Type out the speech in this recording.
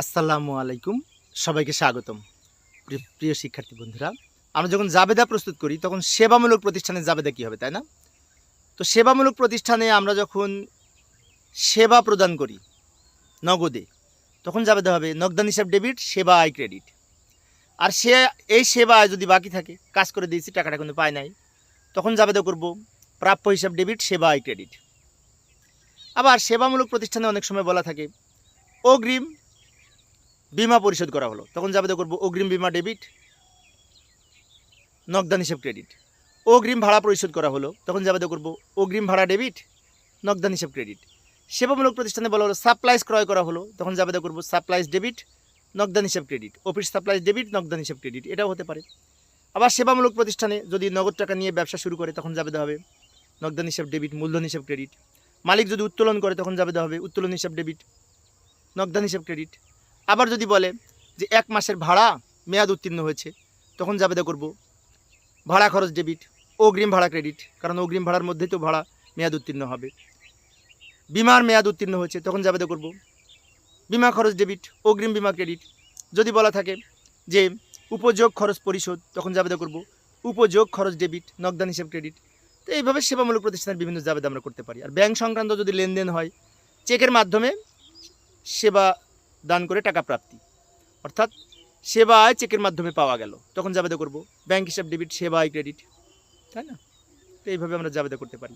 আসসালামু আলাইকুম। সবাইকে স্বাগতম। প্রিয় শিক্ষার্থী বন্ধুরা, আমরা যখন জাবেদা প্রস্তুত করি, তখন সেবামূলক প্রতিষ্ঠানে জাবেদা কী হবে, তাই না? তো সেবামূলক প্রতিষ্ঠানে আমরা যখন সেবা প্রদান করি, নগদে, তখন জাবেদা হবে নগদান হিসাব ডেবিট, সেবা আয় ক্রেডিট। আর সে এই সেবা যদি বাকি থাকে, কাজ করে দিয়েছি, টাকাটা কিন্তু পায় নাই, তখন জাবেদা করব প্রাপ্য হিসাব ডেবিট, সেবা আয় ক্রেডিট। আবার সেবামূলক প্রতিষ্ঠানে অনেক সময় বলা থাকে, অগ্রিম বিমা পরিশোধ করা হলো। তখন যাবে করব অগ্রিম বিমা ডেবিট, নগদান হিসেব ক্রেডিট। অগ্রিম ভাড়া পরিশোধ করা হলো। তখন যাবে করব অগ্রিম ভাড়া ডেবিট, নগদান হিসেব ক্রেডিট। সেবামূলক প্রতিষ্ঠানে বলা হলো সাপ্লাইজ ক্রয় করা হলো। তখন যাবে করব সাপ্লাইজ ডেবিট, নগদান হিসেব ক্রেডিট। অফিস সাপ্লাইজ ডেবিট, নগদান হিসেব ক্রেডিট। এটাও হতে পারে। আবার সেবামূলক প্রতিষ্ঠানে যদি নগদ টাকা নিয়ে ব্যবসা শুরু করে, তখন যাবে হবে নগদান হিসাব ডেবিট, মূলধন হিসাব ক্রেডিট। মালিক যদি উত্তোলন করে, তখন যাবে হবে উত্তোলন হিসাব ডেবিট, নগদান হিসাব ক্রেডিট। আবার যদি বলে যে এক মাসের ভাড়া মেয়াদ উত্তীর্ণ হয়েছে, তখন জাবেদা করব। ভাড়া খরচ ডেবিট অগ্রিম ভাড়া ক্রেডিট কারণ অগ্রিম ভাড়ার মধ্যেই তো ভাড়া মেয়াদ উত্তীর্ণ হবে। বিমার মেয়াদ উত্তীর্ণ হয়েছে, তখন জাবেদা করব। বিমা খরচ ডেবিট অগ্রিম বিমা ক্রেডিট যদি বলা থাকে যে উপযোগ খরচ পরিশোধ, তখন জাবেদা করব। উপযোগ খরচ ডেবিট নগদান হিসেব ক্রেডিট তো এইভাবে সেবামূলক প্রতিষ্ঠানের বিভিন্ন জাবেদা আমরা করতে পারি। আর ব্যাংক সংক্রান্ত যদি লেনদেন হয় চেকের মাধ্যমে সেবা দান করে টাকা প্রাপ্তি। অর্থাৎ সেবায় চেকের মাধ্যমে পাওয়া গেল। তখন জাবেদা করব। ব্যাংক হিসাব, ডেবিট, সেবা, আয়, ক্রেডিট। তাই না? তো এইভাবে আমরা জাবেদা করতে পারি।